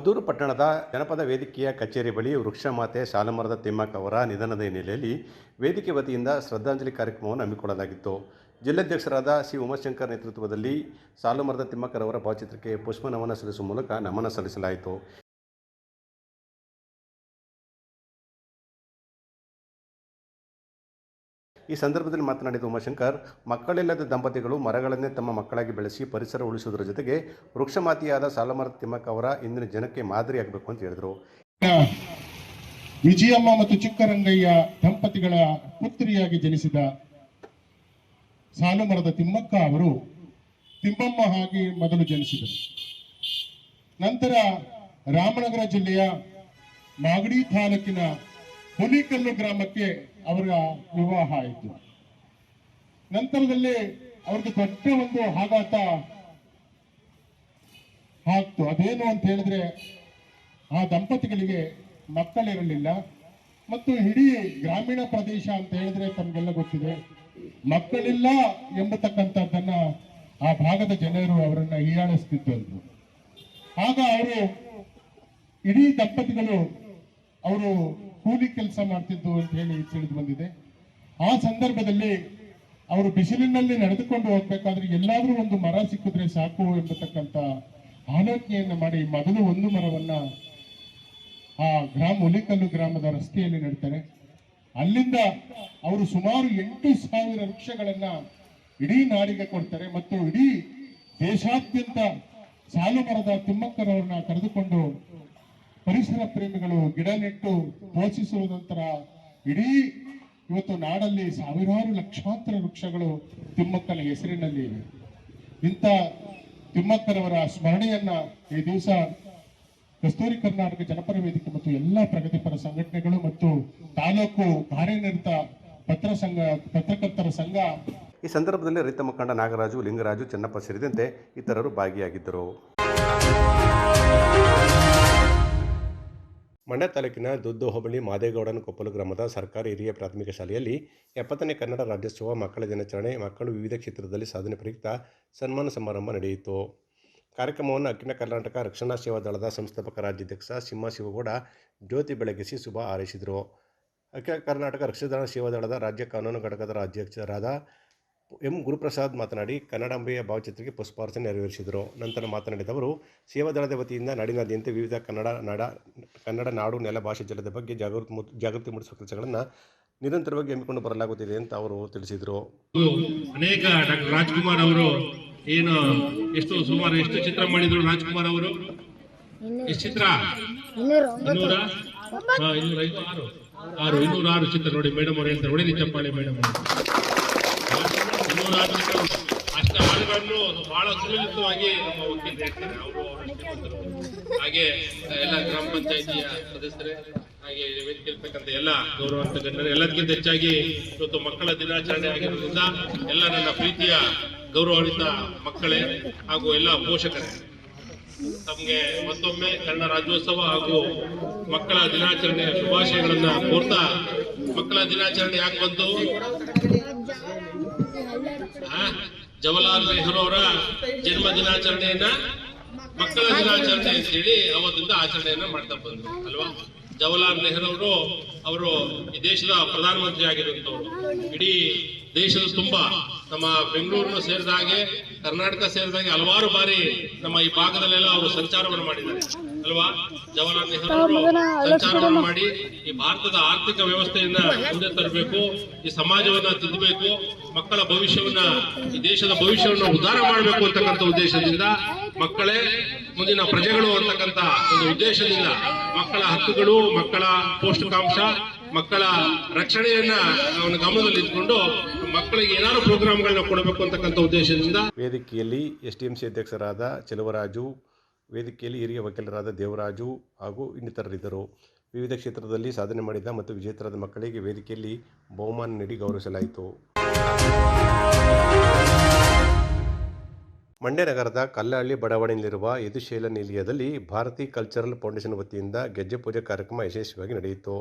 ಮದ್ದೂರು ಪಟ್ಟಣದ ಜನಪದ ವೇದಿಕೆಯ ಕಚೇರಿ ಬಳಿ ವೃಕ್ಷಮಾತೆ ಶಾಲಮರದ ತಿಮ್ಮಕ್ಕ ಅವರ ನಿಧನದ ಹಿನ್ನೆಲೆಯಲ್ಲಿ ವೇದಿಕೆ ವತಿಯಿಂದ ಶ್ರದ್ಧಾಂಜಲಿ ಕಾರ್ಯಕ್ರಮವನ್ನು ಹಮ್ಮಿಕೊಳ್ಳಲಾಗಿತ್ತು. ಜಿಲ್ಲಾಧ್ಯಕ್ಷರಾದ ಸಿ ಉಮಾಶಂಕರ್ ನೇತೃತ್ವದಲ್ಲಿ ಸಾಲುಮರದ ತಿಮ್ಮಕ್ಕರವರ ಭಾವಚಿತ್ರಕ್ಕೆ ಪುಷ್ಪ ನಮನ ಸಲ್ಲಿಸುವ ಮೂಲಕ ನಮನ ಸಲ್ಲಿಸಲಾಯಿತು. ಈ ಸಂದರ್ಭದಲ್ಲಿ ಮಾತನಾಡಿದ ಉಮಾಶಂಕರ್, ಮಕ್ಕಳಿಲ್ಲದ ದಂಪತಿಗಳು ಮರಗಳನ್ನೇ ತಮ್ಮ ಮಕ್ಕಳಾಗಿ ಬೆಳೆಸಿ ಪರಿಸರ ಉಳಿಸುವುದರ ಜೊತೆಗೆ ವೃಕ್ಷಮಾತಿಯಾದ ಸಾಲಮರದ ತಿಮ್ಮಕ್ಕ ಅವರ ಇಂದಿನ ಜನಕ್ಕೆ ಮಾದರಿಯಾಗಬೇಕು ಅಂತ ಹೇಳಿದರು. ವಿಜಯಮ್ಮ ಮತ್ತು ಚಿಕ್ಕರಂಗಯ್ಯ ದಂಪತಿಗಳ ಪುತ್ರಿಯಾಗಿ ಜನಿಸಿದ ಸಾಲುಮರದ ತಿಮ್ಮಕ್ಕ ಅವರು ತಿಮ್ಮಮ್ಮ ಹಾಗೆ ಮೊದಲು ಜನಿಸಿದರು. ನಂತರ ರಾಮನಗರ ಜಿಲ್ಲೆಯ ಮಾಗಡಿ ತಾಲೂಕಿನ ಹುಲಿಕಲ್ಲು ಗ್ರಾಮಕ್ಕೆ ಅವರ ವಿವಾಹ ಆಯಿತು. ನಂತರದಲ್ಲಿ ಅವ್ರದ್ದು ದೊಡ್ಡ ಒಂದು ಆಘಾತ ಆಗ್ತು. ಅದೇನು ಅಂತ ಹೇಳಿದ್ರೆ, ಆ ದಂಪತಿಗಳಿಗೆ ಮಕ್ಕಳಿರಲಿಲ್ಲ. ಮತ್ತು ಇಡೀ ಗ್ರಾಮೀಣ ಪ್ರದೇಶ ಅಂತ ಹೇಳಿದ್ರೆ ತಮಗೆಲ್ಲ ಗೊತ್ತಿದೆ, ಮಕ್ಕಳಿಲ್ಲ ಎಂಬತಕ್ಕಂಥದ್ದನ್ನ ಆ ಭಾಗದ ಜನರು ಅವರನ್ನ ಹೀಯಾಳಿಸ್ತಿದ್ದರು ಆಗ ಅವರು ಇಡೀ ದಂಪತಿಗಳು ಅವರು ಕೂಲಿ ಕೆಲಸ ಮಾಡ್ತಿದ್ದು ಅಂತ ಹೇಳಿ ತಿಳಿದು ಬಂದಿದೆ. ಆ ಸಂದರ್ಭದಲ್ಲಿ ಅವರು ಬಿಸಿಲಿನಲ್ಲಿ ನಡೆದುಕೊಂಡು ಹೋಗ್ಬೇಕಾದ್ರೆ ಎಲ್ಲಾದ್ರೂ ಒಂದು ಮರ ಸಿಕ್ಕಿದ್ರೆ ಸಾಕು ಎಂಬತಕ್ಕಂತ ಆಲೋಚನೆಯನ್ನ ಮಾಡಿ ಮೊದಲು ಒಂದು ಮರವನ್ನ ಆ ಗ್ರಾಮ ಹುಲಿಕಲ್ಲು ಗ್ರಾಮದ ರಸ್ತೆಯಲ್ಲಿ ನೆಡ್ತಾರೆ. ಅಲ್ಲಿಂದ ಅವರು ಸುಮಾರು ಎಂಟು ಸಾವಿರ ವೃಕ್ಷಗಳನ್ನ ಇಡೀ ನಾಡಿಗೆ ಕೊಡ್ತಾರೆ ಮತ್ತು ಇಡೀ ದೇಶಾದ್ಯಂತ ಸಾಲು ಮರದ ತಿಮ್ಮಕ್ಕರವ್ರನ್ನ ಕರೆದುಕೊಂಡು ಪರಿಸರ ಪ್ರೇಮಿಗಳು ಗಿಡ ನೆಟ್ಟು ಪೋಷಿಸುವ ನಂತರ ಇಡೀ ಇವತ್ತು ನಾಡಲ್ಲಿ ಸಾವಿರಾರು ಲಕ್ಷಾಂತರ ವೃಕ್ಷಗಳು ತಿಮ್ಮಕ್ಕನ ಹೆಸರಿನಲ್ಲಿ ಇವೆ. ಇಂಥ ತಿಮ್ಮಕ್ಕನವರ ಸ್ಮರಣೆಯನ್ನ ಈ ದಿವಸ ಕಸ್ತೂರಿ ಕರ್ನಾಟಕ ಜನಪರ ವೇದಿಕೆ ಮತ್ತು ಎಲ್ಲ ಪ್ರಗತಿಪರ ಸಂಘಟನೆಗಳು ಮತ್ತು ತಾಲೂಕು ಕಾರ್ಯನಿರತ ಪತ್ರ ಸಂಘ, ಪತ್ರಕರ್ತರ ಸಂಘ. ಈ ಸಂದರ್ಭದಲ್ಲಿ ರೈತ ಮುಖಂಡ ನಾಗರಾಜು, ಲಿಂಗರಾಜು, ಚೆನ್ನಪ್ಪ ಸೇರಿದಂತೆ ಇತರರು ಭಾಗಿಯಾಗಿದ್ದರು. ಮಂಡ್ಯ ತಾಲೂಕಿನ ದುದ್ದು ಹೋಬಳಿ ಮಾದೇಗೌಡನ ಕೊಪ್ಪಲು ಗ್ರಾಮದ ಸರ್ಕಾರಿ ಹಿರಿಯ ಪ್ರಾಥಮಿಕ ಶಾಲೆಯಲ್ಲಿ ಎಪ್ಪತ್ತನೇ ಕನ್ನಡ ರಾಜ್ಯೋತ್ಸವ ಮಕ್ಕಳ ದಿನಾಚರಣೆ, ಮಕ್ಕಳು ವಿವಿಧ ಕ್ಷೇತ್ರದಲ್ಲಿ ಸಾಧನೆ ಪ್ರಯುಕ್ತ ಸನ್ಮಾನ ಸಮಾರಂಭ ನಡೆಯಿತು. ಕಾರ್ಯಕ್ರಮವನ್ನು ಅಖಿಲ ಕರ್ನಾಟಕ ರಕ್ಷಣಾ ಸೇವಾ ದಳದ ಸಂಸ್ಥಾಪಕ ರಾಜ್ಯಾಧ್ಯಕ್ಷ ಸಿಂಹ ಶಿವಗೌಡ ಜ್ಯೋತಿ ಬೆಳಗಿಸಿ ಶುಭ ಹಾರೈಸಿದರು. ಅಖಿಲ ಕರ್ನಾಟಕ ರಕ್ಷಣಾ ಸೇವಾ ದಳದ ರಾಜ್ಯ ಕಾನೂನು ಘಟಕದ ಅಧ್ಯಕ್ಷರಾದ ಎಂ. ಗುರುಪ್ರಸಾದ್ ಮಾತನಾಡಿ ಕನ್ನಡಾಂಬೆಯ ಭಾವಚಿತ್ರಕ್ಕೆ ಪುಷ್ಪಾರ್ಚನೆ ನೆರವೇರಿಸಿದರು. ನಂತರ ಮಾತನಾಡಿದ ಅವರು ಸೇವಾದಳದ ವತಿಯಿಂದ ನಾಡಿನಾದ್ಯಂತ ವಿವಿಧ ಕನ್ನಡ ನಾಡ ಕನ್ನಡ ನಾಡು ನೆಲ ಭಾಷೆ ಜಲದ ಬಗ್ಗೆ ಜಾಗೃತಿ ಮೂ- ಜಾಗೃತಿ ಮೂಡಿಸುವ ಕೆಲಸಗಳನ್ನು ನಿರಂತರವಾಗಿ ಹಮ್ಮಿಕೊಂಡು ಬರಲಾಗುತ್ತಿದೆ ಅಂತ ಅವರು ತಿಳಿಸಿದರು. ಅನೇಕ ಡಾಕ್ಟರ್ ರಾಜ್ಕುಮಾರ್ ಅವರು ಏನು ಎಷ್ಟು ಸುಮಾರು ಎಷ್ಟು ಚಿತ್ರ ಮಾಡಿದ್ರು ರಾಜ್ಕುಮಾರ್ ಅವರು? ಎಷ್ಟು ಚಿತ್ರ? ಇನ್ನೂರ ಆರು ಆರು ಇನ್ನೂರ ಆರು. ಚಿತ್ರ ನೋಡಿ ಮೇಡಮ್ ಅವರು ಹೇಳ್ತಾರೆ ಒಳ್ಳೆ ಚಪ್ಪಾಳೆ ಮೇಡಮ್ ಇನ್ನೂರ ಹಾಡುಗಳನ್ನು ಬಹಳ ಸುಲಲಿತವಾಗಿ ನಮ್ಮ ಹಾಗೆ ಎಲ್ಲ ಗ್ರಾಮ ಪಂಚಾಯಿತಿಯ ಸದಸ್ಯರೇ, ಹಾಗೆ ವೇದಿಕೆ ಇರ್ತಕ್ಕಂಥ ಎಲ್ಲ ಗೌರವಾರ್ಥ ಗಣ್ಯರು, ಎಲ್ಲದಕ್ಕಿಂತ ಹೆಚ್ಚಾಗಿ ಇವತ್ತು ಮಕ್ಕಳ ದಿನಾಚರಣೆ ಆಗಿರೋದ್ರಿಂದ ಎಲ್ಲ ನನ್ನ ಪ್ರೀತಿಯ ಗೌರವಾನ್ವಿತ ಮಕ್ಕಳೇ ಹಾಗೂ ಎಲ್ಲ ಪೋಷಕರೇ ತಮಗೆ ಮತ್ತೊಮ್ಮೆ ಕನ್ನಡ ರಾಜ್ಯೋತ್ಸವ ಹಾಗೂ ಮಕ್ಕಳ ದಿನಾಚರಣೆಯ ಶುಭಾಶಯಗಳನ್ನ ಕೋರ್ತಾ ಮಕ್ಕಳ ದಿನಾಚರಣೆ ಯಾಕೆ ಬಂತು? ಜವಾಹರ್ಲಾಲ್ ನೆಹರು ಅವರ ಜನ್ಮ ದಿನಾಚರಣೆಯನ್ನ, ಮಕ್ಕಳ ದಿನಾಚರಣೆ ಅಂತ ಹೇಳಿ ಅವತ್ತಿಂದ ಆಚರಣೆಯನ್ನ ಮಾಡ್ತಾ ಬಂದ್ರು, ಅಲ್ವಾ? ಜವಾಹರ್ಲಾಲ್ ನೆಹರು ಅವರು ಅವರು ಈ ದೇಶದ ಪ್ರಧಾನಮಂತ್ರಿ ಆಗಿರುವಂತವ್ರು ಇಡೀ ದೇಶದ ತುಂಬಾ ನಮ್ಮ ಬೆಂಗಳೂರನ್ನು ಸೇರಿದ ಹಾಗೆ, ಕರ್ನಾಟಕ ಸೇರಿದ ಹಾಗೆ ಹಲವಾರು ಬಾರಿ ನಮ್ಮ ಈ ಭಾಗದಲ್ಲೆಲ್ಲ ಅವರು ಸಂಚಾರವನ್ನು ಮಾಡಿದ್ದಾರೆ. ಅಲ್ವಾ? ಜವಾಹರ್ಲಾಲ್ ನೆಹರು ಅವರು ಸಂಚಾರವನ್ನು ಮಾಡಿ ಈ ಭಾರತದ ಆರ್ಥಿಕ ವ್ಯವಸ್ಥೆಯನ್ನ ಮುಂದೆ ತರಬೇಕು ಈ ಸಮಾಜವನ್ನ ತಿದ್ದಬೇಕು ಮಕ್ಕಳ ಭವಿಷ್ಯವನ್ನ ಈ ದೇಶದ ಭವಿಷ್ಯವನ್ನ ಉದ್ಧಾರ ಮಾಡಬೇಕು ಅಂತಕ್ಕಂಥ ಉದ್ದೇಶದಿಂದ ಮಕ್ಕಳೇ ಮುಂದಿನ ಪ್ರಜೆಗಳು ಅಂತಕ್ಕಂಥ ಒಂದು ಉದ್ದೇಶದಿಂದ ಮಕ್ಕಳ ಹಕ್ಕುಗಳು ಮಕ್ಕಳ ಪೌಷ್ಟಿಕಾಂಶ ಮಕ್ಕಳ ರಕ್ಷಣೆಯನ್ನ ಅವನ ಗಮನದಲ್ಲಿ ಇಟ್ಕೊಂಡು ಮಕ್ಕಳಿಗೆ ಏನಾದ್ರು ಪ್ರೋಗ್ರಾಮ್ಗಳನ್ನ ಕೊಡಬೇಕು ಅಂತಕ್ಕಂಥ ಉದ್ದೇಶದಿಂದ ವೇದಿಕೆಯಲ್ಲಿ ಎಸ್ ಟಿ ಎಂ ಸಿ ಅಧ್ಯಕ್ಷರಾದ ಚೆಲುವರಾಜು ವೇದಿಕೆಯಲ್ಲಿ ಹಿರಿಯ ವಕೀಲರಾದ ದೇವರಾಜು ಹಾಗೂ ಇನ್ನಿತರರಿದ್ದರು. ವಿವಿಧ ಕ್ಷೇತ್ರದಲ್ಲಿ ಸಾಧನೆ ಮಾಡಿದ ಮತ್ತು ವಿಜೇತರಾದ ಮಕ್ಕಳಿಗೆ ವೇದಿಕೆಯಲ್ಲಿ ಬಹುಮಾನ ನೀಡಿ ಗೌರವಿಸಲಾಯಿತು. ಮಂಡ್ಯ ನಗರದ ಕಲ್ಲಹಳ್ಳಿ ಬಡಾವಣೆಯಲ್ಲಿರುವ ಯದುಶೈಲ ನಿಲಯದಲ್ಲಿ ಭಾರತೀ ಕಲ್ಚರಲ್ ಫೌಂಡೇಶನ್ ವತಿಯಿಂದ ಗೆಜ್ಜೆ ಪೂಜೆ ಕಾರ್ಯಕ್ರಮ ಯಶಸ್ವಿಯಾಗಿ ನಡೆಯಿತು.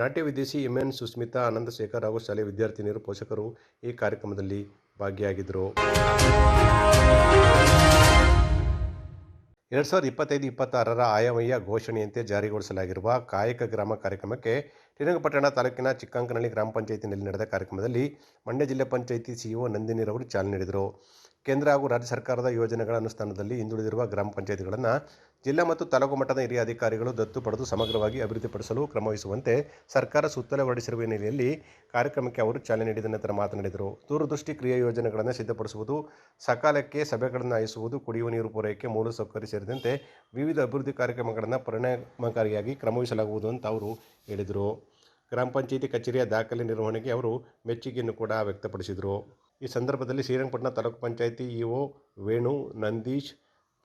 ನಾಟ್ಯ ವಿದೇಶಿ ಎಂ ಎನ್ ಸುಸ್ಮಿತಾ, ಆನಂದಶೇಖರ್ ಹಾಗೂ ಶಾಲೆ ವಿದ್ಯಾರ್ಥಿನಿಯರು ಪೋಷಕರು ಈ ಕಾರ್ಯಕ್ರಮದಲ್ಲಿ ಭಾಗಿಯಾಗಿದ್ದರು. ಎರಡು ಸಾವಿರದ ಇಪ್ಪತ್ತೈದು, ಇಪ್ಪತ್ತಾರರ ಆಯವ್ಯಯ ಘೋಷಣೆಯಂತೆ ಜಾರಿಗೊಳಿಸಲಾಗಿರುವ ಕಾಯಕ ಗ್ರಾಮ ಕಾರ್ಯಕ್ರಮಕ್ಕೆ ಶ್ರೀರಂಗಪಟ್ಟಣ ತಾಲೂಕಿನ ಚಿಕ್ಕಂಕನಹಳ್ಳಿ ಗ್ರಾಮ ಪಂಚಾಯಿತಿನಲ್ಲಿ ನಡೆದ ಕಾರ್ಯಕ್ರಮದಲ್ಲಿ ಮಂಡ್ಯ ಜಿಲ್ಲಾ ಪಂಚಾಯಿತಿ ಸಿಇಒ ನಂದಿನಿರವರು ಚಾಲನೆ ನೀಡಿದರು. ಕೇಂದ್ರ ಹಾಗೂ ರಾಜ್ಯ ಸರ್ಕಾರದ ಯೋಜನೆಗಳ ಅನುಷ್ಠಾನದಲ್ಲಿ ಹಿಂದುಳಿದಿರುವ ಗ್ರಾಮ ಪಂಚಾಯಿತಿಗಳನ್ನು ಜಿಲ್ಲಾ ಮತ್ತು ತಾಲೂಕು ಮಟ್ಟದ ಹಿರಿಯ ಅಧಿಕಾರಿಗಳು ದತ್ತು ಪಡೆದು ಸಮಗ್ರವಾಗಿ ಅಭಿವೃದ್ಧಿಪಡಿಸಲು ಕ್ರಮವಹಿಸುವಂತೆ ಸರ್ಕಾರ ಸುತ್ತಲೇ ಹೊರಡಿಸಿರುವ ಹಿನ್ನೆಲೆಯಲ್ಲಿ ಕಾರ್ಯಕ್ರಮಕ್ಕೆ ಅವರು ಚಾಲನೆ ನೀಡಿದ ನಂತರ ಮಾತನಾಡಿದರು. ದೂರದೃಷ್ಟಿ ಕ್ರಿಯಾ ಯೋಜನೆಗಳನ್ನು ಸಿದ್ಧಪಡಿಸುವುದು, ಸಕಾಲಕ್ಕೆ ಸಭೆಗಳನ್ನು ಆಯಿಸುವುದು ಕುಡಿಯುವ ನೀರು ಪೂರೈಕೆ ಮೂಲಸೌಕರ್ಯ ಸೇರಿದಂತೆ ವಿವಿಧ ಅಭಿವೃದ್ಧಿ ಕಾರ್ಯಕ್ರಮಗಳನ್ನು ಪರಿಣಾಮಕಾರಿಯಾಗಿ ಕ್ರಮವಹಿಸಲಾಗುವುದು ಅಂತ ಅವರು ಹೇಳಿದರು. ಗ್ರಾಮ ಪಂಚಾಯಿತಿ ಕಚೇರಿಯ ದಾಖಲೆ ನಿರ್ವಹಣೆಗೆ ಅವರು ಮೆಚ್ಚುಗೆಯನ್ನು ಕೂಡ ವ್ಯಕ್ತಪಡಿಸಿದರು. ಈ ಸಂದರ್ಭದಲ್ಲಿ ಶ್ರೀರಂಗಪಟ್ಟಣ ತಾಲೂಕು ಪಂಚಾಯಿತಿ ಇಒ ವೇಣು, ನಂದೀಶ್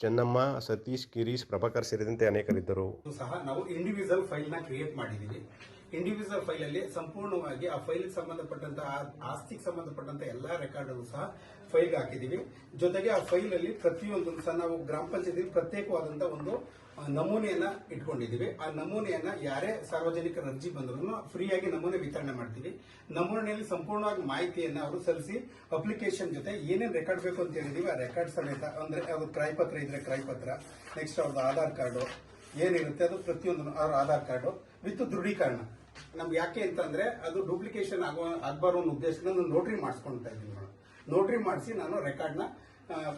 ಚೆನ್ನಮ್ಮ, ಸತೀಶ್, ಗಿರೀಶ್, ಪ್ರಭಾಕರ್ ಸೇರಿದಂತೆ ಅನೇಕರಿದ್ದರು. ಸಹ ನಾವು ಇಂಡಿವಿಜುವಲ್ ಫೈಲ್ನ ಕ್ರಿಯೇಟ್ ಮಾಡಿದೀವಿ. ಇಂಡಿವಿಜುವಲ್ ಫೈಲ್ ಅಲ್ಲಿ ಸಂಪೂರ್ಣವಾಗಿ ಆ ಫೈಲ್ ಸಂಬಂಧಪಟ್ಟಂತ ಆಸ್ತಿಗೆ ಸಂಬಂಧಪಟ್ಟಂತ ಎಲ್ಲಾ ರೆಕಾರ್ಡ್ ಸಹ ಫೈಲ್ ಹಾಕಿದೀವಿ. ಜೊತೆಗೆ ಆ ಫೈಲ್ ಅಲ್ಲಿ ಪ್ರತಿಯೊಂದು ಸಹ ನಾವು ಗ್ರಾಮ ಪಂಚಾಯತಿ ಪ್ರತ್ಯೇಕವಾದಂತಹ ಒಂದು ನಮೂನೆಯನ್ನ ಇಟ್ಕೊಂಡಿದ್ದೀವಿ. ಆ ನಮೂನೆಯನ್ನ ಯಾರೇ ಸಾರ್ವಜನಿಕರ ಅರ್ಜಿ ಬಂದ್ರು ಫ್ರೀಯಾಗಿ ನಮೂನೆ ವಿತರಣೆ ಮಾಡ್ತೀವಿ. ನಮೂನೆಯಲ್ಲಿ ಸಂಪೂರ್ಣವಾಗಿ ಮಾಹಿತಿಯನ್ನ ಅವರು ಸಲ್ಲಿಸಿ ಅಪ್ಲಿಕೇಶನ್ ಜೊತೆ ಏನೇನು ರೆಕಾರ್ಡ್ ಬೇಕು ಅಂತ ಹೇಳಿದೀವಿ. ಆ ರೆಕಾರ್ಡ್ ಸಮೇತ ಅಂದ್ರೆ ಅದು ಕ್ರಯಪತ್ರ ಇದ್ರೆ ಕ್ರಯಪತ್ರ, ನೆಕ್ಸ್ಟ್ ಅವ್ರದ್ದು ಆಧಾರ್ ಕಾರ್ಡು, ಏನಿರುತ್ತೆ ಅದು ಪ್ರತಿಯೊಂದು ಅವ್ರ ಆಧಾರ್ ಕಾರ್ಡು ವಿತ್ ದೃಢೀಕರಣ. ನಮ್ಗೆ ಯಾಕೆ ಅಂತಂದ್ರೆ ಅದು ಡೂಪ್ಲಿಕೇಶನ್ ಆಗೋ ಆಗಬಾರೋ ಅನ್ನೋ ಉದ್ದೇಶದಿಂದ ನೋಟ್ರಿ ಮಾಡಿಸ್ಕೊಳ್ತಾ ಇದ್ದೀನಿ ನೋಟ್ರಿ ಮಾಡಿಸಿ ನಾನು ರೆಕಾರ್ಡ್ನ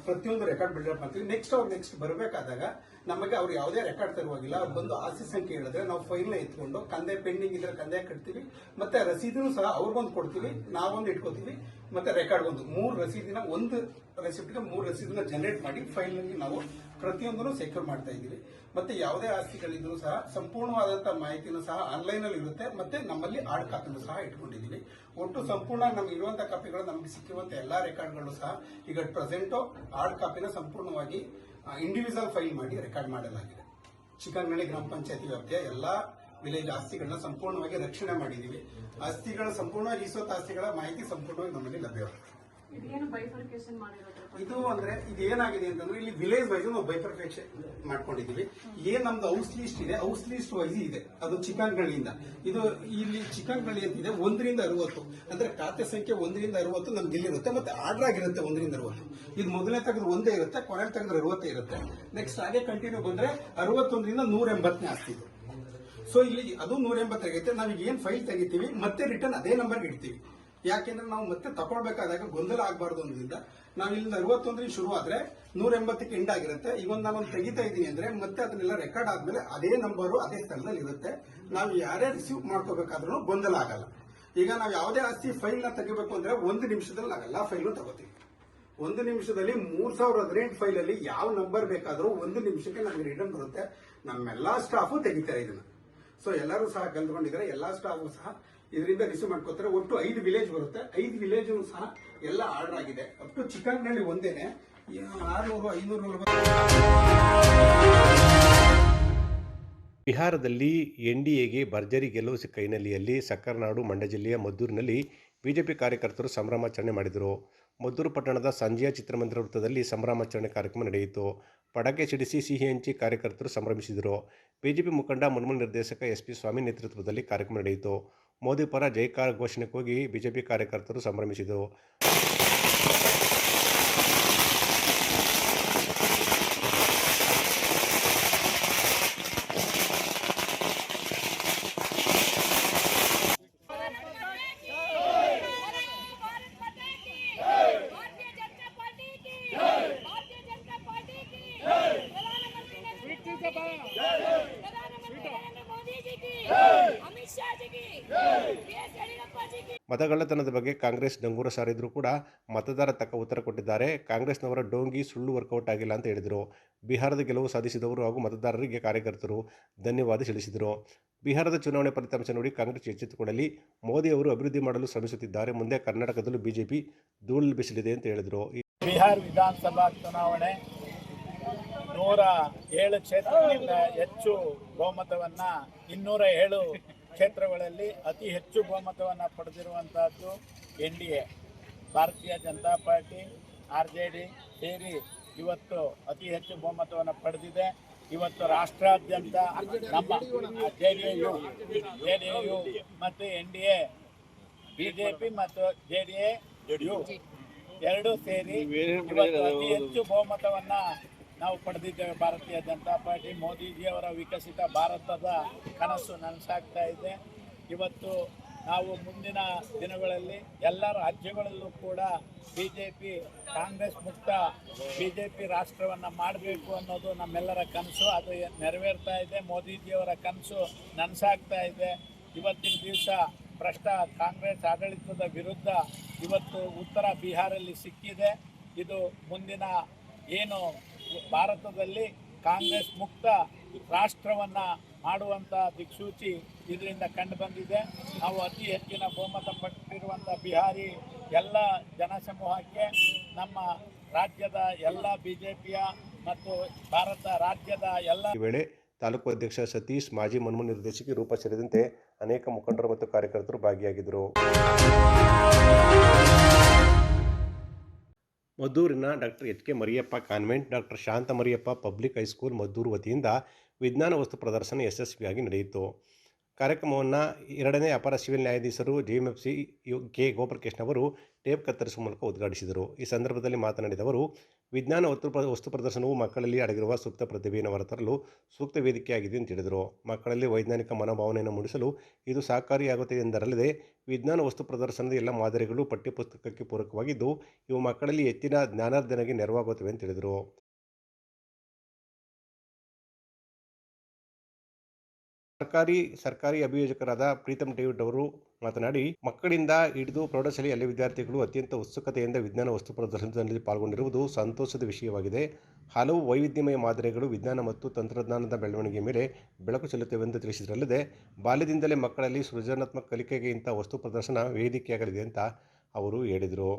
ಪ್ರತಿಯೊಂದು ರೆಕಾರ್ಡ್ ಬಿಲ್ಡಪ್ ಮಾಡ್ತೀವಿ. ನೆಕ್ಸ್ಟ್ ಅವ್ರು ನೆಕ್ಸ್ಟ್ ಬರಬೇಕಾದಾಗ ನಮಗೆ ಅವ್ರು ಯಾವುದೇ ರೆಕಾರ್ಡ್ ತರುವಾಗಿಲ್ಲ. ಅವ್ರು ಬಂದು ಆಸ್ತಿ ಸಂಖ್ಯೆ ಹೇಳಿದ್ರೆ ನಾವು ಫೈಲ್ನ ಎತ್ಕೊಂಡು ಕಂದೆ ಪೆಂಡಿಂಗ್ ಇದ್ರೆ ಕಂದೆ ಕಟ್ತೀವಿ. ಮತ್ತೆ ರಸೀದಿನೂ ಸಹ ಅವ್ರಿಗೊಂದು ಕೊಡ್ತೀವಿ. ನಾವೊಂದು ಇಟ್ಕೋತೀವಿ. ಮತ್ತೆ ರೆಕಾರ್ಡ್ ಒಂದು. ಮೂರು ರಸೀದಿನ ಒಂದು ರೆಸಿಪ್ಟ್ಗೆ ಮೂರು ರಸೀದಿನ ಜನರೇಟ್ ಮಾಡಿ ಫೈಲ್ನಲ್ಲಿ ನಾವು ಪ್ರತಿಯೊಂದನ್ನು ಸೆಕ್ಯೂರ್ ಮಾಡ್ತಾ ಇದ್ದೀವಿ. ಮತ್ತೆ ಯಾವುದೇ ಆಸ್ತಿಗಳಿದ್ರು ಸಹ ಸಂಪೂರ್ಣವಾದಂತಹ ಮಾಹಿತಿನೂ ಸಹ ಆನ್ಲೈನ್ ಅಲ್ಲಿ ಇರುತ್ತೆ. ಮತ್ತೆ ನಮ್ಮಲ್ಲಿ ಹಾರ್ಡ್ ಕಾಪಿನೂ ಸಹ ಇಟ್ಕೊಂಡಿದ್ದೀವಿ. ಒಟ್ಟು ಸಂಪೂರ್ಣ ನಮ್ಗೆ ಇರುವಂತಹ ಕಾಪಿಗಳು ನಮಗೆ ಸಿಕ್ಕಿರುವಂತ ಎಲ್ಲಾ ರೆಕಾರ್ಡ್ಗಳು ಸಹ ಈಗ ಪ್ರೆಸೆಂಟ್ ಹಾರ್ಡ್ ಕಾಪಿನ ಸಂಪೂರ್ಣವಾಗಿ ಇಂಡಿವಿಜುವಲ್ ಫೈಲ್ ಮಾಡಿ ರೆಕಾರ್ಡ್ ಮಾಡಲಾಗಿದೆ. ಚಿಕ್ಕಂಗಣಿ ಗ್ರಾಮ ಪಂಚಾಯತಿ ವ್ಯಾಪ್ತಿಯ ಎಲ್ಲಾ ವಿಲೇಜ್ ಆಸ್ತಿಗಳನ್ನ ಸಂಪೂರ್ಣವಾಗಿ ರಕ್ಷಣೆ ಮಾಡಿದೀವಿ ಆಸ್ತಿಗಳ ಸಂಪೂರ್ಣ ಈಸೋತ್ ಆಸ್ತಿಗಳ ಮಾಹಿತಿ ಸಂಪೂರ್ಣವಾಗಿ ನಮ್ಮಲ್ಲಿ ಮಾಡಿರೋದ್ರ ಇದು ಅಂದ್ರೆ ಇದು ಏನಾಗಿದೆ ಅಂತಂದ್ರೆ ಇಲ್ಲಿ ವಿಲೇಜ್ ವೈಸ್ ನಾವು ಬೈಫರ್ಫೆಕ್ಷನ್ ಮಾಡ್ಕೊಂಡಿದೀವಿ ಏನ್ ನಮ್ದು ಹೌಸ್ ಲಿಸ್ಟ್ ಇದೆ? ಹೌಸ್ ಲಿಸ್ಟ್ ವೈಸ್ ಇದೆ. ಅದು ಚಿಕನ್ಗಳಿಂದ ಇದು ಇಲ್ಲಿ ಚಿಕನ್ಗಳಿ ಅಂತ ಇದೆ, ಒಂದರಿಂದ ಅರವತ್ತು. ಅಂದ್ರೆ ಖಾತೆ ಸಂಖ್ಯೆ ಒಂದರಿಂದ ಅರವತ್ತು ನಮ್ಗೆ ಇಲ್ಲಿರುತ್ತೆ. ಮತ್ತೆ ಆರ್ಡರ್ ಆಗಿರುತ್ತೆ ಒಂದರಿಂದ ಅರವತ್ತು. ಇದು ಮೊದಲನೇ ತೆಗೆದ್ರೆ ಒಂದೇ ಇರುತ್ತೆ ಕೊನೆ ತೆಗೆದ್ರೆ ಅರವತ್ತೇ ಇರುತ್ತೆ. ನೆಕ್ಸ್ಟ್ ಹಾಗೆ ಕಂಟಿನ್ಯೂ ಬಂದ್ರೆ ಅರವತ್ತೊಂದರಿಂದ ನೂರ ಎಂಬತ್ತನೇ ಆಗ್ತಿದೆ ಸೊ ಇಲ್ಲಿ ಅದು ನೂರ ಎಂಬತ್ತಾಗೈತೆ ನಾವೀಗ ಏನ್ ಫೈಲ್ ತೆಗಿತೀವಿ, ಮತ್ತೆ ರಿಟರ್ನ್ ಅದೇ ನಂಬರ್ಗೆ ಇಡ್ತೀವಿ. ಯಾಕೆಂದ್ರೆ ನಾವು ಮತ್ತೆ ತಗೊಳ್ಬೇಕಾದಾಗ ಗೊಂದಲ ಆಗಬಾರ್ದು ಅನ್ನೋದ್ರಿಂದ ನಾವು ಇಲ್ಲಿಂದ ಅರವತ್ತೊಂದರಿಂದ ಶುರು ಆದ್ರೆ ನೂರ ಎಂಬತ್ತಕ್ಕೆ ಎಂಡ್ ಆಗಿರುತ್ತೆ. ಈಗ ಒಂದು ನಾನೊಂದು ತೆಗಿತಾ ಇದ್ದೀನಿ ಅಂದ್ರೆ ಮತ್ತೆ ಅದನ್ನೆಲ್ಲ ರೆಕಾರ್ಡ್ ಆದ್ಮೇಲೆ ಅದೇ ನಂಬರು ಅದೇ ಸ್ಥಳದಲ್ಲಿ ಇರುತ್ತೆ. ನಾವು ಯಾರೇ ರಿಸೀವ್ ಮಾಡ್ಕೋಬೇಕಾದ್ರೂ ಗೊಂದಲ ಆಗಲ್ಲ. ಈಗ ನಾವು ಯಾವುದೇ ಆಸ್ತಿ ಫೈಲ್ನ ತೆಗಿಬೇಕು ಅಂದ್ರೆ ಒಂದು ನಿಮಿಷದಲ್ಲಿ ನಾವೆಲ್ಲ ಫೈಲು ತಗೋತೀವಿ. ಒಂದು ನಿಮಿಷದಲ್ಲಿ ಮೂರ್ ಸಾವಿರದ ಹದಿನೆಂಟು ಫೈಲ್ ಅಲ್ಲಿ ಯಾವ ನಂಬರ್ ಬೇಕಾದರೂ ಒಂದು ನಿಮಿಷಕ್ಕೆ ನಮಗೆ ರಿಟರ್ನ್ ಬರುತ್ತೆ. ನಮ್ಮೆಲ್ಲಾ ಸ್ಟಾಫು ತೆಗಿತಾರೆ ಇದನ್ನ. ಸೊ ಎಲ್ಲರೂ ಸಹ ಕಲ್ತ್ಕೊಂಡಿದ್ದಾರೆ ಎಲ್ಲಾ ಸ್ಟಾಫು ಸಹ ಇದರಿಂದ ರಿಸೀವ್ ಮಾಡ್ಕೋತಾರೆ ಒಟ್ಟು ಐದು ವಿಲೇಜ್ ಬರುತ್ತೆ. ಐದು ವಿಲೇಜ್ ಸಹ ಎಲ್ಲ ಆರ್ಡರ್ ಆಗಿದೆ. ಅಪ್ ಟು ಚಿಕ್ಕಂಗನಹಳ್ಳಿ ಒಂದೇನೆ. ಆರ್ನೂರು ಐನೂರು ಬಿಹಾರದಲ್ಲಿ ಎನ್ ಡಿ ಎಗೆ ಭರ್ಜರಿ ಗೆಲುವು ಸಿಕ್ಕ ಹಿನ್ನೆಲೆಯಲ್ಲಿ ಸಕ್ಕರನಾಡು ಮಂಡ್ಯ ಜಿಲ್ಲೆಯ ಮದ್ದೂರಿನಲ್ಲಿ ಬಿಜೆಪಿ ಕಾರ್ಯಕರ್ತರು ಸಂಭ್ರಮಾಚರಣೆ ಮಾಡಿದರು. ಮದ್ದೂರು ಪಟ್ಟಣದ ಸಂಜೆಯ ಚಿತ್ರಮಂದಿರ ವೃತ್ತದಲ್ಲಿ ಸಂಭ್ರಮಾಚರಣೆ ಕಾರ್ಯಕ್ರಮ ನಡೆಯಿತು. ಪಡಕೆ ಸಿಡಿಸಿ ಸಿಹಿ ಹಂಚಿ ಕಾರ್ಯಕರ್ತರು ಸಂಭ್ರಮಿಸಿದರು. ಬಿಜೆಪಿ ಮುಖಂಡ ಮುನ್ಮೂಲ್ ನಿರ್ದೇಶಕ ಎಸ್ ಪಿ ಸ್ವಾಮಿ ನೇತೃತ್ವದಲ್ಲಿ ಕಾರ್ಯಕ್ರಮ ನಡೆಯಿತು. ಮೋದಿ ಪರ ಜೈಕಾರ ಘೋಷಣೆ ಕೂಗಿ ಬಿಜೆಪಿ ಕಾರ್ಯಕರ್ತರು ಸಂಭ್ರಮಿಸಿದರು. ಮತಗಳ್ಳತನದ ಬಗ್ಗೆ ಕಾಂಗ್ರೆಸ್ ಡಂಗೂರ ಸಾರಿದ್ರು ಕೂಡ ಮತದಾರ ತಕ್ಕ ಉತ್ತರ ಕೊಟ್ಟಿದ್ದಾರೆ. ಕಾಂಗ್ರೆಸ್ನವರ ಡೋಂಗಿ ಸುಳ್ಳು ವರ್ಕೌಟ್ ಆಗಿಲ್ಲ ಅಂತ ಹೇಳಿದರು. ಬಿಹಾರದ ಗೆಲುವು ಸಾಧಿಸಿದವರು ಹಾಗೂ ಮತದಾರರಿಗೆ ಕಾರ್ಯಕರ್ತರು ಧನ್ಯವಾದ ತಿಳಿಸಿದರು ಬಿಹಾರದ ಚುನಾವಣೆ ಫಲಿತಾಂಶ ನೋಡಿ ಕಾಂಗ್ರೆಸ್ ಎಚ್ಚೆತ್ತುಕೊಳ್ಳಲಿ. ಮೋದಿ ಅವರು ಅಭಿವೃದ್ಧಿ ಮಾಡಲು ಶ್ರಮಿಸುತ್ತಿದ್ದಾರೆ. ಮುಂದೆ ಕರ್ನಾಟಕದಲ್ಲೂ ಬಿಜೆಪಿ ಧೂಳು ಬಿಸಿಲಿದೆ ಅಂತ ಹೇಳಿದರು. ಬಿಹಾರ ವಿಧಾನಸಭಾ ಚುನಾವಣೆ ನೂರ ಏಳು ಕ್ಷೇತ್ರಗಳಿಂದ ಹೆಚ್ಚು ಬಹುಮತವನ್ನು ಇನ್ನೂರ ಏಳು ಕ್ಷೇತ್ರಗಳಲ್ಲಿ ಅತಿ ಹೆಚ್ಚು ಬಹುಮತವನ್ನು ಪಡೆದಿರುವಂತಹದ್ದು N D A. Bharatiya Janata party R J D ಸೇರಿ ಇವತ್ತು ಅತಿ ಹೆಚ್ಚು ಬಹುಮತವನ್ನು ಪಡೆದಿದೆ. ಇವತ್ತು ರಾಷ್ಟ್ರಾದ್ಯಂತ ನಮ್ಮ J D U J D U ಮತ್ತು N D A B J P ಮತ್ತು ಜೆ ಡಿ ಎ ಯು ಎರಡೂ ಸೇರಿ ಇವತ್ತು ಅತಿ ಹೆಚ್ಚು ಬಹುಮತವನ್ನ ನಾವು ಪಡೆದಿದ್ದೇವೆ ಭಾರತೀಯ ಜನತಾ ಪಾರ್ಟಿ ಮೋದಿಜಿಯವರ ವಿಕಸಿತ ಭಾರತದ ಕನಸು ನನಸಾಗ್ತಾ ಇದೆ. ಇವತ್ತು ನಾವು ಮುಂದಿನ ದಿನಗಳಲ್ಲಿ ಎಲ್ಲ ರಾಜ್ಯಗಳಲ್ಲೂ ಕೂಡ ಬಿ ಜೆ ಪಿ ಕಾಂಗ್ರೆಸ್ ಮುಕ್ತ ಬಿ ಜೆ ಪಿ ರಾಷ್ಟ್ರವನ್ನು ಮಾಡಬೇಕು ಅನ್ನೋದು ನಮ್ಮೆಲ್ಲರ ಕನಸು. ಅದು ನೆರವೇರ್ತಾ ಇದೆ. ಮೋದಿಜಿಯವರ ಕನಸು ನನಸಾಗ್ತಾ ಇದೆ. ಇವತ್ತಿನ ದಿವಸ ಭ್ರಷ್ಟ ಕಾಂಗ್ರೆಸ್ ಆಡಳಿತದ ವಿರುದ್ಧ ಇವತ್ತು ಉತ್ತರ ಬಿಹಾರಲ್ಲಿ ಸಿಕ್ಕಿದೆ. ಇದು ಮುಂದಿನ ಏನು ಭಾರತದಲ್ಲಿ ಕಾಂಗ್ರೆಸ್ ಮುಕ್ತ ರಾಷ್ಟ್ರವನ್ನು ಮಾಡುವಂಥ ದಿಕ್ಸೂಚಿ ಇದರಿಂದ ಕಂಡು ಬಂದಿದೆ. ನಾವು ಅತಿ ಹೆಚ್ಚಿನ ಬಹುಮತ ಪಟ್ಟಿರುವಂಥ ಬಿಹಾರಿ ಎಲ್ಲ ಜನಸಮೂಹಕ್ಕೆ, ನಮ್ಮ ರಾಜ್ಯದ ಎಲ್ಲ ಬಿ ಜೆ ಪಿಯ ಮತ್ತು ಭಾರತ ರಾಜ್ಯದ ಎಲ್ಲ ವೇಳೆ ತಾಲೂಕು ಅಧ್ಯಕ್ಷ ಸತೀಶ್, ಮಾಜಿ ಮನ್ಮ ನಿರ್ದೇಶಕಿ ರೂಪ ಸೇರಿದಂತೆ ಅನೇಕ ಮುಖಂಡರು ಮತ್ತು ಕಾರ್ಯಕರ್ತರು ಭಾಗಿಯಾಗಿದ್ದರು. ಮದ್ದೂರಿನ doctor H K Mariyappa, convent doctor Shanta Mariyappa, public high school Maddur ವತಿಯಿಂದ ವಿಜ್ಞಾನ ವಸ್ತು ಪ್ರದರ್ಶನ ಯಶಸ್ವಿಯಾಗಿ ನಡೆಯಿತು. ಕಾರ್ಯಕ್ರಮವನ್ನು ಎರಡನೇ ಅಪರ ಸಿವಿಲ್ ನ್ಯಾಯಾಧೀಶರು ಸಿ ಯು ಕೆ ಗೋಪಾಲಕೃಷ್ಣ ಅವರು ಟೇಪ್ ಕತ್ತರಿಸುವ ಮೂಲಕ ಉದ್ಘಾಟಿಸಿದರು. ಈ ಸಂದರ್ಭದಲ್ಲಿ ಮಾತನಾಡಿದ ಅವರು ವಿಜ್ಞಾನ ವಸ್ತು ವಸ್ತು ಪ್ರದರ್ಶನವು ಮಕ್ಕಳಲ್ಲಿ ಅಡಗಿರುವ ಸೂಕ್ತ ಪ್ರತಿಭೆಯನ್ನು ಹೊರತರಲು ಸೂಕ್ತ ವೇದಿಕೆಯಾಗಿದೆ ಎಂದು ಹೇಳಿದರು. ಮಕ್ಕಳಲ್ಲಿ ವೈಜ್ಞಾನಿಕ ಮನೋಭಾವನೆಯನ್ನು ಮೂಡಿಸಲು ಇದು ಸಹಕಾರಿಯಾಗುತ್ತದೆ ಎಂದರಲ್ಲದೆ, ವಿಜ್ಞಾನ ವಸ್ತು ಪ್ರದರ್ಶನದ ಎಲ್ಲ ಮಾದರಿಗಳು ಪಠ್ಯಪುಸ್ತಕಕ್ಕೆ ಪೂರಕವಾಗಿದ್ದು, ಇವು ಮಕ್ಕಳಲ್ಲಿ ಹೆಚ್ಚಿನ ಜ್ಞಾನಾರ್ಜನೆಗೆ ನೆರವಾಗುತ್ತವೆ ಎಂದು ತಿಳಿದರು ಸರ್ಕಾರಿ ಸರ್ಕಾರಿ ಅಭಿಯೋಜಕರಾದ ಪ್ರೀತಮ್ ಡೇವಿಡ್ ಅವರು ಮಾತನಾಡಿ, ಮಕ್ಕಳಿಂದ ಹಿಡಿದು ಪ್ರೌಢಶಾಲೆಯಲ್ಲಿ ವಿದ್ಯಾರ್ಥಿಗಳು ಅತ್ಯಂತ ಉತ್ಸುಕತೆಯಿಂದ ವಿಜ್ಞಾನ ವಸ್ತು ಪ್ರದರ್ಶನದಲ್ಲಿ ಪಾಲ್ಗೊಂಡಿರುವುದು ಸಂತೋಷದ ವಿಷಯವಾಗಿದೆ. ಹಲವು ವೈವಿಧ್ಯಮಯ ಮಾದರಿಗಳು ವಿಜ್ಞಾನ ಮತ್ತು ತಂತ್ರಜ್ಞಾನದ ಬೆಳವಣಿಗೆ ಮೇಲೆ ಬೆಳಕು ಚೆಲ್ಲುತ್ತವೆಂದು ತಿಳಿಸಿದರಲ್ಲದೆ, ಬಾಲ್ಯದಿಂದಲೇ ಮಕ್ಕಳಲ್ಲಿ ಸೃಜನಾತ್ಮಕ ಕಲಿಕೆಗೆ ಇಂಥ ವಸ್ತು ಪ್ರದರ್ಶನ ವೇದಿಕೆಯಾಗಲಿದೆ ಅಂತ ಅವರು ಹೇಳಿದರು.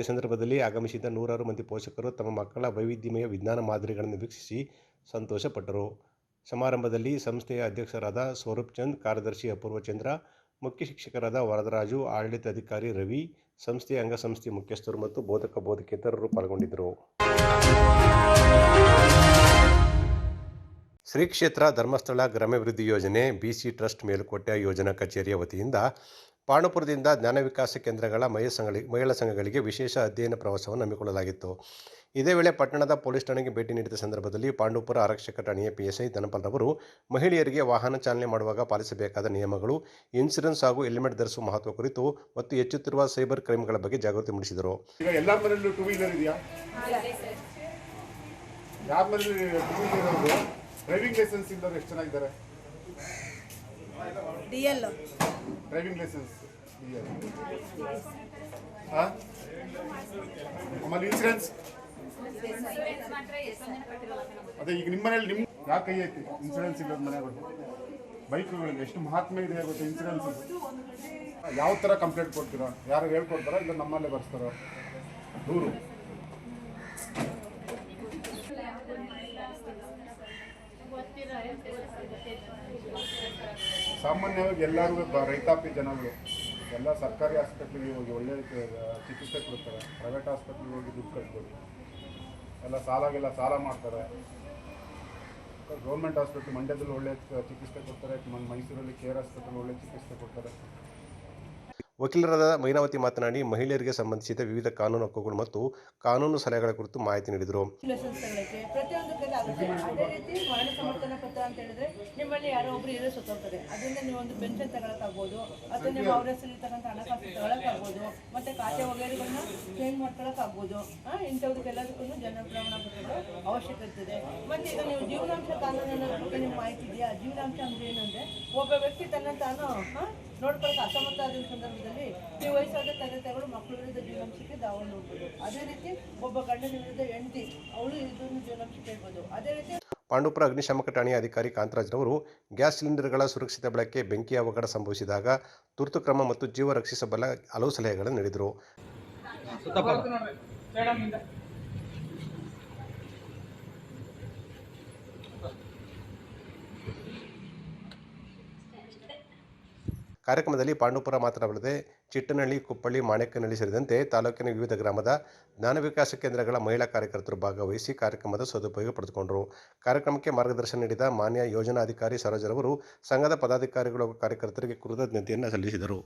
ಇದೇ ಸಂದರ್ಭದಲ್ಲಿ ಆಗಮಿಸಿದ್ದ ನೂರಾರು ಮಂದಿ ಪೋಷಕರು ತಮ್ಮ ಮಕ್ಕಳ ವೈವಿಧ್ಯಮಯ ವಿಜ್ಞಾನ ಮಾದರಿಗಳನ್ನು ವೀಕ್ಷಿಸಿ ಸಂತೋಷಪಟ್ಟರು. ಸಮಾರಂಭದಲ್ಲಿ ಸಂಸ್ಥೆಯ ಅಧ್ಯಕ್ಷರಾದ ಸ್ವರೂಪ್ ಚಂದ್, ಕಾರ್ಯದರ್ಶಿ ಅಪೂರ್ವ ಚಂದ್ರ, ಮುಖ್ಯ ಶಿಕ್ಷಕರಾದ ವರದರಾಜು, ಆಡಳಿತಾಧಿಕಾರಿ ರವಿ, ಸಂಸ್ಥೆಯ ಅಂಗಸಂಸ್ಥೆ ಮುಖ್ಯಸ್ಥರು ಮತ್ತು ಬೋಧಕ ಬೋಧಕೇತರರು ಪಾಲ್ಗೊಂಡಿದ್ದರು. ಶ್ರೀ ಕ್ಷೇತ್ರ ಧರ್ಮಸ್ಥಳ ಗ್ರಾಮಾಭಿವೃದ್ಧಿ ಯೋಜನೆ ಬಿಸಿ ಟ್ರಸ್ಟ್ ಮೇಲುಕೋಟೆ ಯೋಜನಾ ಕಚೇರಿಯ ವತಿಯಿಂದ ಪಾಂಡುಪುರದಿಂದ ಜ್ಞಾನ ವಿಕಾಸ ಕೇಂದ್ರಗಳ ಮಹಿಳಾ ಸಂಘಗಳಿಗೆ ಮಹಿಳಾ ಸಂಘಗಳಿಗೆ ವಿಶೇಷ ಅಧ್ಯಯನ ಪ್ರವಾಸವನ್ನು ಹಮ್ಮಿಕೊಳ್ಳಲಾಗಿತ್ತು. ಇದೇ ವೇಳೆ ಪಟ್ಟಣದ ಪೊಲೀಸ್ ಠಾಣೆಗೆ ಭೇಟಿ ನೀಡಿದ ಸಂದರ್ಭದಲ್ಲಿ ಪಾಂಡುಪುರ ಆರಕ್ಷಕ ಠಾಣೆಯ ಪಿಎಸ್ಐ ಧನಪಾಲ್ ರವರು ಮಹಿಳೆಯರಿಗೆ ವಾಹನ ಚಾಲನೆ ಮಾಡುವಾಗ ಪಾಲಿಸಬೇಕಾದ ನಿಯಮಗಳು ಇನ್ಸೂರೆನ್ಸ್ ಹಾಗೂ ಹೆಲ್ಮೆಟ್ ಧರಿಸುವ ಮಹತ್ವ ಕುರಿತು ಮತ್ತು ಹೆಚ್ಚುತ್ತಿರುವ ಸೈಬರ್ ಕ್ರೈಮ್ಗಳ ಬಗ್ಗೆ ಜಾಗೃತಿ ಮೂಡಿಸಿದರು. ಈಗ ಎಲ್ಲ ಎಷ್ಟು ಟೂ ವೀಲರ್ ಇದೆಯಾ ಯಾರ ಮನೇಲಿ ಟೂ ವೀಲರ್ ಇರೋದು ಡ್ರೈವಿಂಗ್ ಲೈಸೆನ್ಸ್ ಇದ್ದವ್ರು ಎಷ್ಟು ಜನ ಇದ್ದಾರೆ ಡಿ ಡ್ರೈವಿಂಗ್ ಲೈಸೆನ್ಸ್ ಆಮೇಲೆ ಇನ್ಸೂರೆನ್ಸ್ ಅದೇ, ಈಗ ನಿಮ್ಮ ಮನೇಲಿ ನಿಮ್ಮ ಯಾಕೆ ಕೈ ಐತಿ? ಇನ್ಸೂರೆನ್ಸ್ ಇಲ್ಲದ ಮನೆಗಳು ಬೈಕ್ಗಳಿಗೆ ಎಷ್ಟು ಮಹಾತ್ಮೆ ಇದೆ ಗೊತ್ತಾ ಇನ್ಸೂರೆನ್ಸ್ ಯಾವ ಥರ ಕಂಪ್ಲೇಂಟ್ ಕೊಡ್ತೀರಾ? ಯಾರು ಹೇಳ್ಕೊಡ್ತಾರ ಇಲ್ಲ ನಮ್ಮಲ್ಲೇ ಬರ್ತಾರ ದೂರು ಸಾಮಾನ್ಯವಾಗಿ ಎಲ್ಲರೂ ರೈತಾಪಿ ಜನಗಳು, ಎಲ್ಲ ಸರ್ಕಾರಿ ಆಸ್ಪತ್ರೆಗೆ ಹೋಗಿ ಒಳ್ಳೆ ಚಿಕಿತ್ಸೆ ಕೊಡ್ತಾರೆ ಪ್ರೈವೇಟ್ ಆಸ್ಪತ್ರೆಗೆ ಹೋಗಿ ದುಡ್ಡು ಕಟ್ಬೋದು. ಎಲ್ಲ ಸಾಲಾಗೆಲ್ಲ, ಸಾಲ ಮಾಡ್ತಾರೆ. ಗೌರ್ಮೆಂಟ್ ಆಸ್ಪತ್ರೆ ಮಂಡ್ಯದಲ್ಲಿ ಒಳ್ಳೆ ಚಿಕಿತ್ಸೆ ಕೊಡ್ತಾರೆ ಮೈಸೂರಲ್ಲಿ ಕೇರ್ ಆಸ್ಪತ್ರೆ ಒಳ್ಳೆ ಚಿಕಿತ್ಸೆ ಕೊಡ್ತಾರೆ. ವಕೀಲರಾದ ಮೈನಾವತಿ ಮಾತನಾಡಿ, ಮಹಿಳೆಯರಿಗೆ ಸಂಬಂಧಿಸಿದ ವಿವಿಧ ಕಾನೂನು ಹಕ್ಕುಗಳು ಮತ್ತು ಕಾನೂನು ಸಲಹೆಗಳ ಕುರಿತು ಮಾಹಿತಿ ನೀಡಿದರು. ನಿಮ್ಮಲ್ಲಿ ಯಾರೋ ಒಬ್ರು ಇರೋ ಸುತ್ತೋಗ್ತಾರೆ. ಅದರಿಂದ ನೀವು ಒಂದು ಪೆನ್ಷನ್ ತಗೊಳಕ್ಕಾಗ್ಬೋದು ಅಥವಾ ನಿಮ್ಮ ಅವ್ರ ಹೆಸರಲ್ಲಿ ತಗೊಂತ ಹಣಕಾಸು ತಗೊಳಕ್ಕಾಗ್ಬೋದು ಮತ್ತೆ ಖಾತೆ ವಗೈರೆಗಳನ್ನ ಚೇಂಜ್ ಮಾಡ್ಕೊಳಕ್ಕಾಗ್ಬೋದು ಇಂಥವ್ರಿಗೆಲ್ಲದಕ್ಕೂ ಜನ ಪ್ರಮಾಣ ಪತ್ರದ ಅವಶ್ಯಕತೆ ಇದೆ ಮತ್ತೆ ಈಗ ನೀವು ಜೀವನಾಂಶ ಕಾನೂನಿನ ಬಗ್ಗೆ ನಿಮ್ಗೆ ಮಾಹಿತಿ ಇದೆಯಾ? ಜೀವನಾಂಶ ಅಂದ್ರೆ ಏನಂದ್ರೆ, ಒಬ್ಬ ವ್ಯಕ್ತಿ ತನ್ನ ತಾನು ಆ, ನೋಡ್ಕೊಳಕ್ಕೆ ಅಸಮರ್ಥ ಆದ ಸಂದರ್ಭದಲ್ಲಿ ಈ ವಯಸ್ಸಾದ ತಂದೆ ತಾಯಿಗಳು ಮಕ್ಕಳ ವಿರುದ್ಧ ಜೀವನಾಂಶಕ್ಕೆ ದಾವಣ ನೋಡ್ಬೋದು. ಅದೇ ರೀತಿ ಒಬ್ಬ ಗಂಡನ ವಿರುದ್ಧ ಹೆಂಡತಿ ಅವಳು ಇದನ್ನು ಜೀವನಾಂಶಕ್ಕೆ ಹೇಳ್ಬೋದು ಅದೇ ರೀತಿ ಪಾಂಡುಪುರ ಅಗ್ನಿಶಾಮಕ ಠಾಣೆಯ ಅಧಿಕಾರಿ ಕಾಂತರಾಜ್ರವರು ಗ್ಯಾಸ್ ಸಿಲಿಂಡರ್ಗಳ ಸುರಕ್ಷಿತ ಬಳಕೆ ಬೆಂಕಿ ಅವಘಡ ಸಂಭವಿಸಿದಾಗ ತುರ್ತು ಕ್ರಮ ಮತ್ತು ಜೀವ ರಕ್ಷಿಸಬಲ್ಲ ಹಲವು ಸಲಹೆಗಳನ್ನು ನೀಡಿದರು. ಕಾರ್ಯಕ್ರಮದಲ್ಲಿ ಪಾಂಡುಪುರ ಮಾತ್ರವಲ್ಲದೆ ಚಿಟ್ಟನಹಳ್ಳಿ, ಕುಪ್ಪಳ್ಳಿ ಮಾಣೆಕ್ಕನಹಳ್ಳಿ ಸೇರಿದಂತೆ ತಾಲೂಕಿನ ವಿವಿಧ ಗ್ರಾಮದ ಜ್ಞಾನ ವಿಕಾಸ ಕೇಂದ್ರಗಳ ಮಹಿಳಾ ಕಾರ್ಯಕರ್ತರು ಭಾಗವಹಿಸಿ ಕಾರ್ಯಕ್ರಮದ ಸದುಪಯೋಗ ಪಡೆದುಕೊಂಡರು. ಕಾರ್ಯಕ್ರಮಕ್ಕೆ ಮಾರ್ಗದರ್ಶನ ನೀಡಿದ ಮಾನ್ಯ ಯೋಜನಾಧಿಕಾರಿ ಸರೋಜರವರು ಸಂಘದ ಪದಾಧಿಕಾರಿಗಳು ಹಾಗೂ ಕಾರ್ಯಕರ್ತರಿಗೆ ಕೃತಜ್ಞತೆಯನ್ನು ಸಲ್ಲಿಸಿದರು.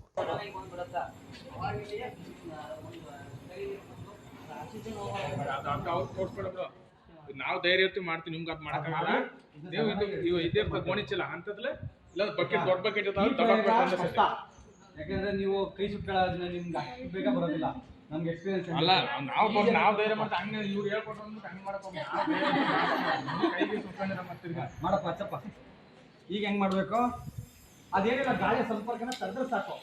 ನಾವು ಧೈರ್ಯ ಮಾಡ್ತೀವಿ ನಿಮ್ಗೆ ಅದು ಮಾಡಕ್ಕಾಗಲ್ಲ. ನೀವು ಇದು ಇದೇ ಗೋಣಿಚಿಲ್ಲ ಅಂತದ್ಲೆ ಇಲ್ಲ ಬಕೆಟ್ ದೊಡ್ಡ ಯಾಕಂದ್ರೆ ನೀವು ಕೈ ಸುಟ್ಕೊಳ್ಳೋದ್ರಿಂದ ನಿಮ್ಗೆ ಅಷ್ಟು ಬೇಗ ಬರೋದಿಲ್ಲ. ನಮ್ಗೆ ಎಕ್ಸ್ಪೀರಿಯನ್ಸ್ ಅಲ್ಲ ನಾವು ಬರ್- ನಾವು ಧೈರ್ಯ ಮತ್ತೆ ಹಂಗೆ ಇವ್ರು ಹೇಳ್ಕೊಟ್ರು ಅಂದ್ಬಿಟ್ಟು ಹಂಗೆ ಮಾಡಕ್ ಹೋಗಿ ನಾವು ಧೈರ್ಯ ಮಾಡ್ತೀವಿ. ನಮ್ಮ ಕೈಗೆ ಸುಟ್ಕೊಂಡಿರ ಮತ್ತೆ ತಿರ್ಗಾ. ಮಾಡಪ್ಪ ಹಚ್ಚಪ್ಪ. ಈಗ ಹೆಂಗ್ ಮಾಡ್ಬೇಕು? ಅದೇನಿಲ್ಲ ಗಾಳಿಯ ಸಂಪರ್ಕನ ತಡೆದ್ರೆ ಸಾಕು.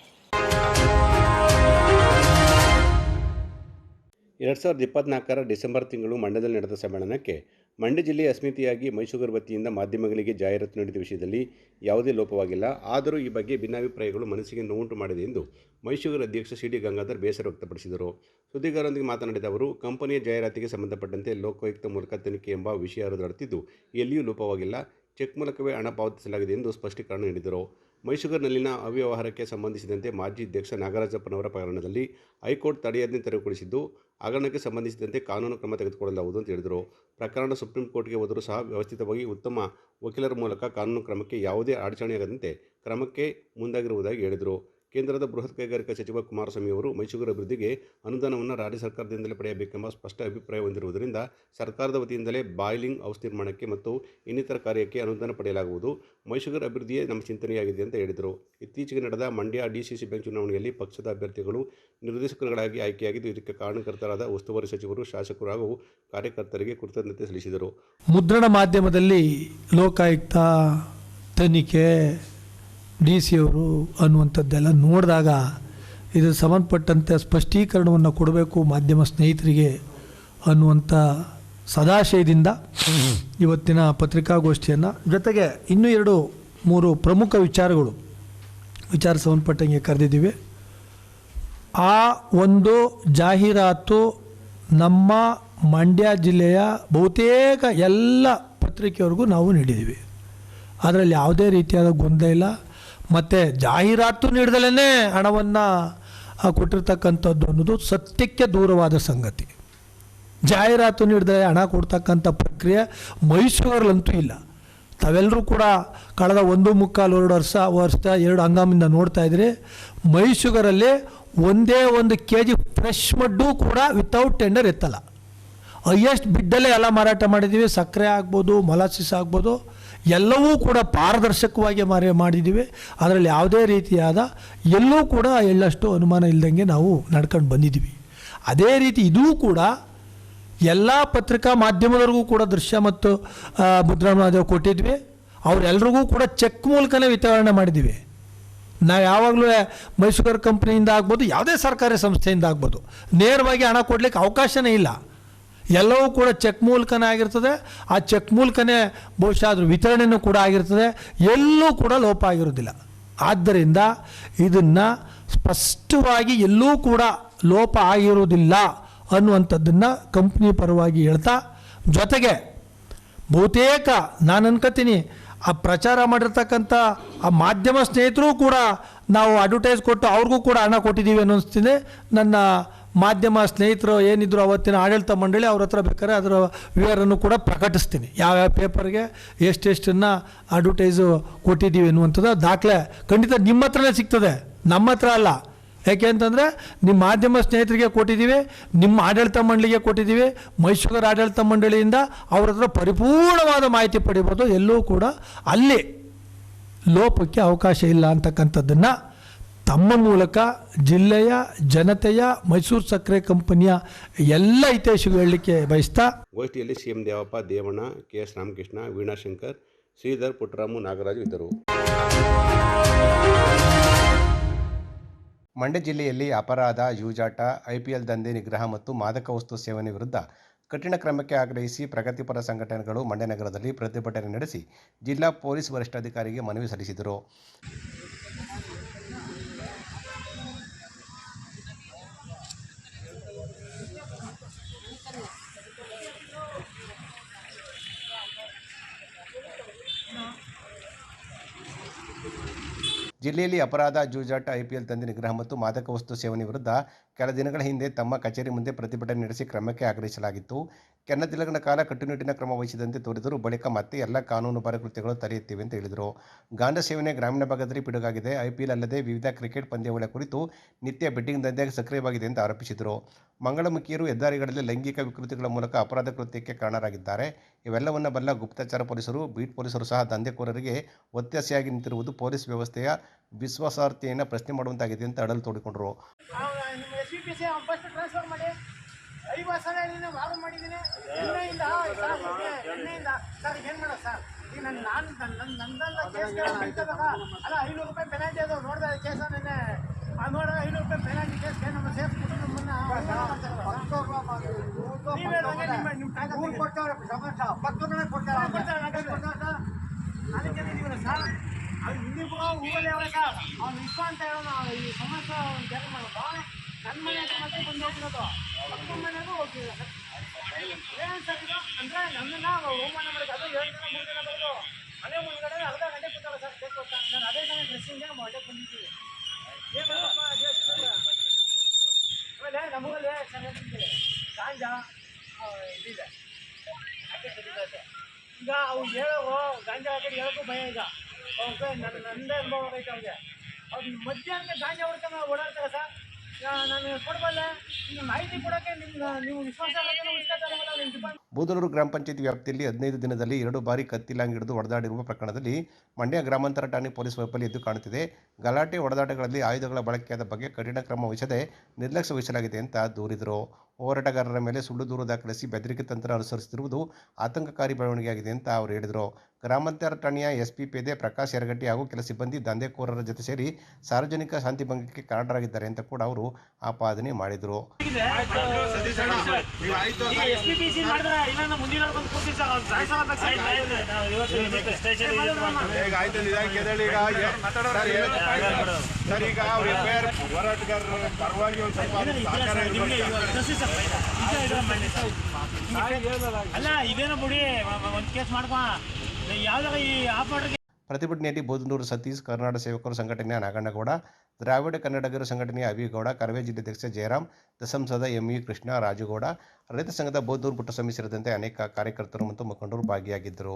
ಎರಡು ಸಾವಿರದ ಇಪ್ಪತ್ನಾಲ್ಕರ ಡಿಸೆಂಬರ್ ತಿಂಗಳು ಮಂಡ್ಯದಲ್ಲಿ ನಡೆದ ಸಮ್ಮೇಳನಕ್ಕೆ ಮಂಡ್ಯ ಜಿಲ್ಲೆಯ ಅಸ್ಮಿತೆಯಾಗಿ ಮೈಸೂರು ವತಿಯಿಂದ ಮಾಧ್ಯಮಗಳಿಗೆ ಜಾಹೀರಾತು ನೀಡಿದ ವಿಷಯದಲ್ಲಿ ಯಾವುದೇ ಲೋಪವಾಗಿಲ್ಲ. ಆದರೂ ಈ ಬಗ್ಗೆ ಭಿನ್ನಾಭಿಪ್ರಾಯಗಳು ಮನಸ್ಸಿಗೆ ನೋವುಂಟು ಮಾಡಿದೆ ಎಂದು ಮೈಸೂರು ಅಧ್ಯಕ್ಷ ಸಿ ಡಿ ಗಂಗಾಧರ್ ಬೇಸರ ವ್ಯಕ್ತಪಡಿಸಿದರು. ಸುದ್ದಿಗಾರರೊಂದಿಗೆ ಮಾತನಾಡಿದ ಅವರು, ಕಂಪನಿಯ ಜಾಹೀರಾತಿಗೆ ಸಂಬಂಧಪಟ್ಟಂತೆ ಲೋಕಾಯುಕ್ತ ಮೂಲಕ ತನಿಖೆ ಎಂಬ ವಿಷಯ ಹರಿದಾಡುತ್ತಿದ್ದು, ಎಲ್ಲಿಯೂ ಲೋಪವಾಗಿಲ್ಲ. ಚೆಕ್ ಮೂಲಕವೇ ಹಣ ಪಾವತಿಸಲಾಗಿದೆ ಎಂದು ಸ್ಪಷ್ಟೀಕರಣ ನೀಡಿದರು. ಮೈಸೂರಿನಲ್ಲಿನ ಅವ್ಯವಹಾರಕ್ಕೆ ಸಂಬಂಧಿಸಿದಂತೆ ಮಾಜಿ ಅಧ್ಯಕ್ಷ ನಾಗರಾಜಪ್ಪನವರ ಪ್ರಕರಣದಲ್ಲಿ ಹೈಕೋರ್ಟ್ ತಡೆಯಾಜ್ಞೆ ತೆರವುಗೊಳಿಸಿದ್ದು ಹಗರಣಕ್ಕೆ ಸಂಬಂಧಿಸಿದಂತೆ ಕಾನೂನು ಕ್ರಮ ತೆಗೆದುಕೊಳ್ಳಲಾಗುವುದು ಅಂತ ಹೇಳಿದರು. ಪ್ರಕರಣ ಸುಪ್ರೀಂ ಕೋರ್ಟ್ಗೆ ಹೋದರೂ ಸಹ ವ್ಯವಸ್ಥಿತವಾಗಿ ಉತ್ತಮ ವಕೀಲರ ಮೂಲಕ ಕಾನೂನು ಕ್ರಮಕ್ಕೆ ಯಾವುದೇ ಅಡಚಣೆಯಾಗದಂತೆ ಕ್ರಮಕ್ಕೆ ಮುಂದಾಗಿರುವುದಾಗಿ ಹೇಳಿದರು. ಕೇಂದ್ರದ ಬೃಹತ್ ಕೈಗಾರಿಕಾ ಸಚಿವ ಕುಮಾರಸ್ವಾಮಿ ಅವರು ಮೈಸೂರು ಅಭಿವೃದ್ಧಿಗೆ ಅನುದಾನವನ್ನು ರಾಜ್ಯ ಸರ್ಕಾರದಿಂದಲೇ ಪಡೆಯಬೇಕೆಂಬ ಸ್ಪಷ್ಟ ಅಭಿಪ್ರಾಯ ಹೊಂದಿರುವುದರಿಂದ ಸರ್ಕಾರದ ವತಿಯಿಂದಲೇ ಬಾಯ್ಲಿಂಗ್ ಹೌಸ್ ನಿರ್ಮಾಣಕ್ಕೆ ಮತ್ತು ಇನ್ನಿತರ ಕಾರ್ಯಕ್ಕೆ ಅನುದಾನ ಪಡೆಯಲಾಗುವುದು. ಮೈಸೂರು ಅಭಿವೃದ್ಧಿಯೇ ನಮ್ಮ ಚಿಂತನೆಯಾಗಿದೆ ಅಂತ ಹೇಳಿದರು. ಇತ್ತೀಚೆಗೆ ನಡೆದ ಮಂಡ್ಯ ಡಿಸಿಸಿ ಬ್ಯಾಂಕ್ ಚುನಾವಣೆಯಲ್ಲಿ ಪಕ್ಷದ ಅಭ್ಯರ್ಥಿಗಳು ನಿರ್ದೇಶಕರುಗಳಾಗಿ ಆಯ್ಕೆಯಾಗಿದ್ದು, ಇದಕ್ಕೆ ಕಾರಣಕರ್ತರಾದ ಉಸ್ತುವಾರಿ ಸಚಿವರು, ಶಾಸಕರು ಹಾಗೂ ಕಾರ್ಯಕರ್ತರಿಗೆ ಕೃತಜ್ಞತೆ ಸಲ್ಲಿಸಿದರು. ಮುದ್ರಣ ಮಾಧ್ಯಮದಲ್ಲಿ ಲೋಕಾಯುಕ್ತ ತನಿಖೆ ಡಿ ಸಿ ಅವರು ಅನ್ನುವಂಥದ್ದೆಲ್ಲ ನೋಡಿದಾಗ ಇದು ಸಂಬಂಧಪಟ್ಟಂತೆ ಸ್ಪಷ್ಟೀಕರಣವನ್ನು ಕೊಡಬೇಕು ಮಾಧ್ಯಮ ಸ್ನೇಹಿತರಿಗೆ ಅನ್ನುವಂಥ ಸದಾಶಯದಿಂದ ಇವತ್ತಿನ ಪತ್ರಿಕಾಗೋಷ್ಠಿಯನ್ನು. ಜೊತೆಗೆ ಇನ್ನೂ ಎರಡು, ಮೂರು ಪ್ರಮುಖ ವಿಚಾರಗಳು. ವಿಚಾರ ಸಂಬಂಧಪಟ್ಟಂಗೆ ಕರೆದಿದ್ದೀವಿ. ಆ ಒಂದು ಜಾಹೀರಾತು ನಮ್ಮ ಮಂಡ್ಯ ಜಿಲ್ಲೆಯ ಬಹುತೇಕ ಎಲ್ಲ ಪತ್ರಿಕೆಯವ್ರಿಗೂ ನಾವು ನೀಡಿದ್ದೀವಿ. ಅದರಲ್ಲಿ ಯಾವುದೇ ರೀತಿಯಾದ ಗೊಂದಲ ಇಲ್ಲ. ಮತ್ತು ಜಾಹೀರಾತು ನೀಡ್ದಲೇ ಹಣವನ್ನು ಕೊಟ್ಟಿರ್ತಕ್ಕಂಥದ್ದು ಅನ್ನೋದು ಸತ್ಯಕ್ಕೆ ದೂರವಾದ ಸಂಗತಿ. ಜಾಹೀರಾತು ನೀಡಿದರೆ ಹಣ ಕೊಡ್ತಕ್ಕಂಥ ಪ್ರಕ್ರಿಯೆ ಮೈಸೂರಲ್ಲಂತೂ ಇಲ್ಲ. ತಾವೆಲ್ಲರೂ ಕೂಡ ಕಳೆದ ಒಂದು ಮುಕ್ಕಾಲು ಎರಡು ವರ್ಷ ವರ್ಷ, ಎರಡು ಹಂಗಾಮಿಂದ ನೋಡ್ತಾ ಇದ್ರಿ ಮೈಸೂರಲ್ಲಿ ಒಂದೇ ಒಂದು ಕೆ ಜಿ ಫ್ರೆಶ್ ಮಡ್ಡು ಕೂಡ ವಿತೌಟ್ ಟೆಂಡರ್ ಎತ್ತಲ್ಲ. ಹೈಯೆಸ್ಟ್ ಬಿಡ್ಡಲ್ಲೇ ಎಲ್ಲ ಮಾರಾಟ ಮಾಡಿದ್ದೀವಿ, ಸಕ್ಕರೆ ಆಗ್ಬೋದು, ಮೊಲಾಸಿಸ್ ಆಗ್ಬೋದು. ಎಲ್ಲವೂ ಕೂಡ ಪಾರದರ್ಶಕವಾಗಿ ಮಾರಿ ಮಾಡಿದ್ದೀವಿ ಅದರಲ್ಲಿ ಯಾವುದೇ ರೀತಿಯಾದ ಎಲ್ಲೂ ಕೂಡ ಎಳ್ಳಷ್ಟು ಅನುಮಾನ ಇಲ್ಲದಂಗೆ ನಾವು ನಡ್ಕೊಂಡು ಬಂದಿದ್ದೀವಿ ಅದೇ ರೀತಿ ಇದೂ ಕೂಡ ಎಲ್ಲ ಪತ್ರಿಕಾ ಮಾಧ್ಯಮದವ್ರಿಗೂ ಕೂಡ ದೃಶ್ಯ ಮತ್ತು ಮುದ್ರಾಮದೇವ್ ಕೊಟ್ಟಿದ್ವಿ. ಅವರೆಲ್ಲರಿಗೂ ಕೂಡ ಚೆಕ್ ಮೂಲಕನೇ ವಿತರಣೆ ಮಾಡಿದ್ದೀವಿ ನಾವು ಯಾವಾಗಲೂ ಮೈಸೂರು ಕಂಪ್ನಿಯಿಂದ ಆಗ್ಬೋದು, ಯಾವುದೇ ಸರ್ಕಾರಿ ಸಂಸ್ಥೆಯಿಂದ ಆಗ್ಬೋದು, ನೇರವಾಗಿ ಹಣ ಕೊಡಲಿಕ್ಕೆ ಅವಕಾಶನೇ ಇಲ್ಲ. ಎಲ್ಲವೂ ಕೂಡ ಚೆಕ್ ಮೂಲಕನೇ ಆಗಿರ್ತದೆ. ಆ ಚೆಕ್ ಮೂಲಕನೇ ಬಹುಶಃ ಅದ್ರ ವಿತರಣೆಯೂ ಕೂಡ ಆಗಿರ್ತದೆ. ಎಲ್ಲೂ ಕೂಡ ಲೋಪ ಆಗಿರೋದಿಲ್ಲ ಆದ್ದರಿಂದ ಇದನ್ನು ಸ್ಪಷ್ಟವಾಗಿ ಎಲ್ಲೂ ಕೂಡ ಲೋಪ ಆಗಿರುವುದಿಲ್ಲ ಅನ್ನುವಂಥದ್ದನ್ನು ಕಂಪ್ನಿ ಪರವಾಗಿ ಹೇಳ್ತಾ, ಜೊತೆಗೆ ಬಹುತೇಕ ನಾನು ಅನ್ಕೋತೀನಿ ಆ ಪ್ರಚಾರ ಮಾಡಿರ್ತಕ್ಕಂಥ ಆ ಮಾಧ್ಯಮ ಸ್ನೇಹಿತರು ಕೂಡ ನಾವು ಅಡ್ವರ್ಟೈಸ್ ಕೊಟ್ಟು ಅವ್ರಿಗೂ ಕೂಡ ಹಣ ಕೊಟ್ಟಿದ್ದೀವಿ ಅನ್ನಿಸ್ತಿದೆ. ನನ್ನ ಮಾಧ್ಯಮ ಸ್ನೇಹಿತರು ಏನಿದ್ರು ಅವತ್ತಿನ ಆಡಳಿತ ಮಂಡಳಿ ಅವ್ರ ಹತ್ರ ಬೇಕಾದ್ರೆ ಅದರ ವಿವರನ್ನು ಕೂಡ ಪ್ರಕಟಿಸ್ತೀನಿ. ಯಾವ್ಯಾವ ಪೇಪರ್ಗೆ ಎಷ್ಟೆಷ್ಟನ್ನು ಅಡ್ವರ್ಟೈಸು ಕೊಟ್ಟಿದ್ದೀವಿ ಅನ್ನುವಂಥದ್ದು ದಾಖಲೆ ಖಂಡಿತ ನಿಮ್ಮ ಹತ್ರನೇ ಸಿಗ್ತದೆ. ನಮ್ಮ ಹತ್ರ ಅಲ್ಲ. ಯಾಕೆ ಅಂತಂದರೆ ನಿಮ್ಮ ಮಾಧ್ಯಮ ಸ್ನೇಹಿತರಿಗೆ ಕೊಟ್ಟಿದ್ದೀವಿ, ನಿಮ್ಮ ಆಡಳಿತ ಮಂಡಳಿಗೆ ಕೊಟ್ಟಿದ್ದೀವಿ, ಮೈಸೂರು ಆಡಳಿತ ಮಂಡಳಿಯಿಂದ ಅವ್ರ ಹತ್ರ ಪರಿಪೂರ್ಣವಾದ ಮಾಹಿತಿ ಪಡಿಬೋದು. ಎಲ್ಲೂ ಕೂಡ ಅಲ್ಲಿ ಲೋಪಕ್ಕೆ ಅವಕಾಶ ಇಲ್ಲ ಅಂತಕ್ಕಂಥದ್ದನ್ನು ತಮ್ಮ ಮೂಲಕ ಜಿಲ್ಲೆಯ ಜನತೆಯ ಮೈಸೂರು ಸಕ್ಕರೆ ಕಂಪನಿಯ ಎಲ್ಲ ಹಿತೈಷಿಗೂ ಹೇಳಲಿಕ್ಕೆ ಬಯಸ್ತಾ ಗೋಷ್ಠಿಯಲ್ಲಿ CM Devappa Devanna K S Ramakrishna Veenashankar Shridhar Puttaramu Nagaraj ಇದ್ದರು. ಮಂಡ್ಯ ಜಿಲ್ಲೆಯಲ್ಲಿ ಅಪರಾಧ ಯೂಜಾಟ ಐಪಿಎಲ್ ದಂಧೆ ನಿಗ್ರಹ ಮತ್ತು ಮಾದಕ ವಸ್ತು ಸೇವನೆ ವಿರುದ್ಧ ಕಠಿಣ ಕ್ರಮಕ್ಕೆ ಆಗ್ರಹಿಸಿ ಪ್ರಗತಿಪರ ಸಂಘಟನೆಗಳು ಮಂಡ್ಯ ನಗರದಲ್ಲಿ ಪ್ರತಿಭಟನೆ ನಡೆಸಿ ಜಿಲ್ಲಾ ಪೊಲೀಸ್ ವರಿಷ್ಠಾಧಿಕಾರಿಗೆ ಮನವಿ ಸಲ್ಲಿಸಿದರು. ಜಿಲ್ಲೆಯಲ್ಲಿ ಅಪರಾಧ ಜೂಜಾಟ ಐಪಿಎಲ್ ತಂದೆ ನಿಗ್ರಹ ಮತ್ತು ಮಾದಕ ವಸ್ತು ಸೇವನೆ ವಿರುದ್ಧ ಕೆಲ ದಿನಗಳ ಹಿಂದೆ ತಮ್ಮ ಕಚೇರಿ ಮುಂದೆ ಪ್ರತಿಭಟನೆ ನಡೆಸಿ ಕ್ರಮಕ್ಕೆ ಆಗ್ರಹಿಸಲಾಗಿತ್ತು. ಕೆನ್ನ ದಿನಗಳ ಕಾಲ ಕಟ್ಟುನಿಟ್ಟಿನ ಕ್ರಮ ವಹಿಸಿದಂತೆ ತೋರಿದರು ಬಳಿಕ ಮತ್ತೆ ಎಲ್ಲ ಕಾನೂನುಬಾರ ಕೃತ್ಯಗಳು ತಲೆ ಎತ್ತಿವೆ ಅಂತ ಹೇಳಿದರು. ಗಾಂಧ ಸೇವನೆ ಗ್ರಾಮೀಣ ಭಾಗದಲ್ಲಿ ಪಿಡುಗಾಗಿದೆ. ಐಪಿಎಲ್ ಅಲ್ಲದೆ ವಿವಿಧ ಕ್ರಿಕೆಟ್ ಪಂದ್ಯಗಳ ಕುರಿತು ನಿತ್ಯ ಬೆಟ್ಟಿಂಗ್ ದಂಧೆಗೆ ಸಕ್ರಿಯವಾಗಿದೆ ಎಂದು ಆರೋಪಿಸಿದರು. ಮಂಗಳಮುಖಿಯರು ಹೆದ್ದಾರಿಗಳಲ್ಲಿ ಲೈಂಗಿಕ ವಿಕೃತಿಗಳ ಮೂಲಕ ಅಪರಾಧ ಕೃತ್ಯಕ್ಕೆ ಕಾರಣರಾಗಿದ್ದಾರೆ. ಇವೆಲ್ಲವನ್ನ ಬಲ್ಲ ಗುಪ್ತಚರ ಪೊಲೀಸರು, ಬೀಟ್ ಪೊಲೀಸರು ಸಹ ದಂಧೆಕೋರರಿಗೆ ಒತ್ತಾಸೆಯಾಗಿ ನಿಂತಿರುವುದು ಪೊಲೀಸ್ ವ್ಯವಸ್ಥೆಯ ವಿಶ್ವಾಸಾರ್ಹತೆಯನ್ನು ಪ್ರಶ್ನೆ ಮಾಡುವಂತಾಗಿದೆ ಅಂತ ಅಡಲು ತೋಡಿಕೊಂಡರು. ಕೊಡ್ತಾರೆ ಪಕ್ಕದಲ್ಲೇ ಕೊಡ್ತಾರೆ ಅದಕ್ಕೆ ಇದೀವಲ್ಲ ಸರ್ ಅದು ಹಿಂದಿಗೂ ಊರಲ್ಲಿ ಅವರೇ ಸರ್ ಅವ್ನು ವಿಶ್ವ ಅಂತ ಹೇಳೋಣ ಈ ಸಮಸ್ಯೆ ಅವ್ನು ಜಾರಿ ಮಾಡೋದು ನನ್ನ ಮನೆ ಹತ್ರ ಮತ್ತೆ ಬಂದು ಹೋಗಿರೋದು ಅಕ್ಕ ಮನೆಗೂ ಹೋಗ್ತಿಲ್ಲ ಏನು ಸರ್ ಇದು ಅಂದರೆ ನನ್ನನ್ನ ಹೋಮಾನ ಮಾಡೋದು ಅದು ಏಳು ಜನ ಮೂರು ಜನ ಬಂದು ಮನೆ ಮುಂದ್ಗಡೆ ಅರ್ಧ ಗಂಟೆ ಕೂತಲ್ಲ ಸರ್ ಬೇಕು ಅಂತ ನಾನು ಅದೇ ತಾನೇ ಡ್ರೆಸ್ಸಿಂಗ್ಗೆ ಹೊಟ್ಟೆ ಬಂದಿದ್ದೀವಿ? ಆಮೇಲೆ ನಮಗಲ್ಲಿ ಚೆನ್ನಾಗಿ ಗಾಂಜಾ ಇದಿದೆ. ಈಗ ಅವ್ರು ಹೇಳೋ ಗಾಂಜಾ ಹಾಕಿ ಹೇಳೋಕ್ಕೂ ಭಯ ಈಗ ಅವ್ರಿಗೆ ನನ್ನ ನಂದೇ ಅನುಭವ ಆಗೈತೆ ಅವ್ರಿಗೆ. ಅವ್ರು ಮಧ್ಯಾಹ್ನಕ್ಕೆ ಗಾಂಜಾ ಹೊಡ್ಕೊಂಡು ಓಡಾಡ್ತಾರೆ ಸರ್. ನಾನು ಕೊಡ್ಬಲ್ಲೆ. ಮಾಹಿತಿ ಕೊಡೋಕ್ಕೆ ನಿಮ್ಮ ನೀವು ವಿಶ್ವಾಸ ಬೂದಲೂರು ಗ್ರಾಮ ಪಂಚಾಯತ್ ವ್ಯಾಪ್ತಿಯಲ್ಲಿ ಹದಿನೈದು ದಿನದಲ್ಲಿ ಎರಡು ಬಾರಿ ಕತ್ತಿಲಾಂಗ್ ಹಿಡಿದು ಹೊಡೆದಾಡಿರುವ ಪ್ರಕರಣದಲ್ಲಿ ಮಂಡ್ಯ ಗ್ರಾಮಾಂತರ ಠಾಣೆ ಪೊಲೀಸ್ ವೈಫಲ್ಯ ಎದ್ದು ಕಾಣುತ್ತಿದೆ. ಗಲಾಟೆ ಹೊಡೆದಾಟಗಳಲ್ಲಿ ಆಯುಧಗಳ ಬಳಕೆಯಾದ ಬಗ್ಗೆ ಕಠಿಣ ಕ್ರಮ ವಹಿಸದೆ ನಿರ್ಲಕ್ಷ್ಯ ವಹಿಸಲಾಗಿದೆ ಅಂತ ದೂರಿದರು. ಹೋರಾಟಗಾರರ ಮೇಲೆ ಸುಳ್ಳು ದೂರು ದಾಖಲಿಸಿ ಬೆದರಿಕೆ ತಂತ್ರ ಅನುಸರಿಸುತ್ತಿರುವುದು ಆತಂಕಕಾರಿ ಬೆಳವಣಿಗೆಯಾಗಿದೆ ಅಂತ ಅವರು ಹೇಳಿದರು. ಗ್ರಾಮಾಂತರ ಠಾಣೆಯ ಎಸ್ಪಿ ಪೇದೆ ಪ್ರಕಾಶ್ ಯರಗಟ್ಟಿ ಹಾಗೂ ಕೆಲ ಸಿಬ್ಬಂದಿ ದಂಧೆಕೋರರ ಜೊತೆ ಸೇರಿ ಸಾರ್ವಜನಿಕ ಶಾಂತಿ ಭಂಗಕ್ಕೆ ಕಾರಣರಾಗಿದ್ದಾರೆ ಅಂತ ಕೂಡ ಅವರು ಆಪಾದನೆ ಮಾಡಿದರು. ಸರ್ ಅವ್ರು ಈಗ ಅವ್ರ ಎಫ್ ಹೋರಾಟಗಾರರ ಪರವಾಗಿ ಒಂದು ಸ್ವಲ್ಪ ಸಹಕಾರ ಅಲ್ಲ ಇದೇನೋ ಬಿಡಿ ಒಂದು ಕೇಸ್ ಮಾಡ್ಕೊ. ಯಾವ್ದಾಗ ಈ ಆಪರೇಟರ್ಗೆ ಪ್ರತಿಭಟನೆಯಲ್ಲಿ ಬೋಧನೂರು ಸತೀಶ್ ಕರ್ನಾಟಕ ಸೇವಕರು ಸಂಘಟನೆಯ ನಾಗಣ್ಣಗೌಡ ದ್ರಾವಿಡ ಕನ್ನಡಿಗರ ಸಂಘಟನೆಯ ಅಭಿಗೌಡ ಕರವೇ ಜಿಲ್ಲಾಧ್ಯಕ್ಷ ಜಯರಾಮ್ ದಸಂಸದ ಎಂ ಯು ಕೃಷ್ಣ ರಾಜುಗೌಡ ರೈತ ಸಂಘದ ಬೋಧನೂರು ಪುಟ್ಟಸ್ವಾಮಿ ಸೇರಿದಂತೆ ಅನೇಕ ಕಾರ್ಯಕರ್ತರು ಮತ್ತು ಮುಖಂಡರು ಭಾಗಿಯಾಗಿದ್ದರು.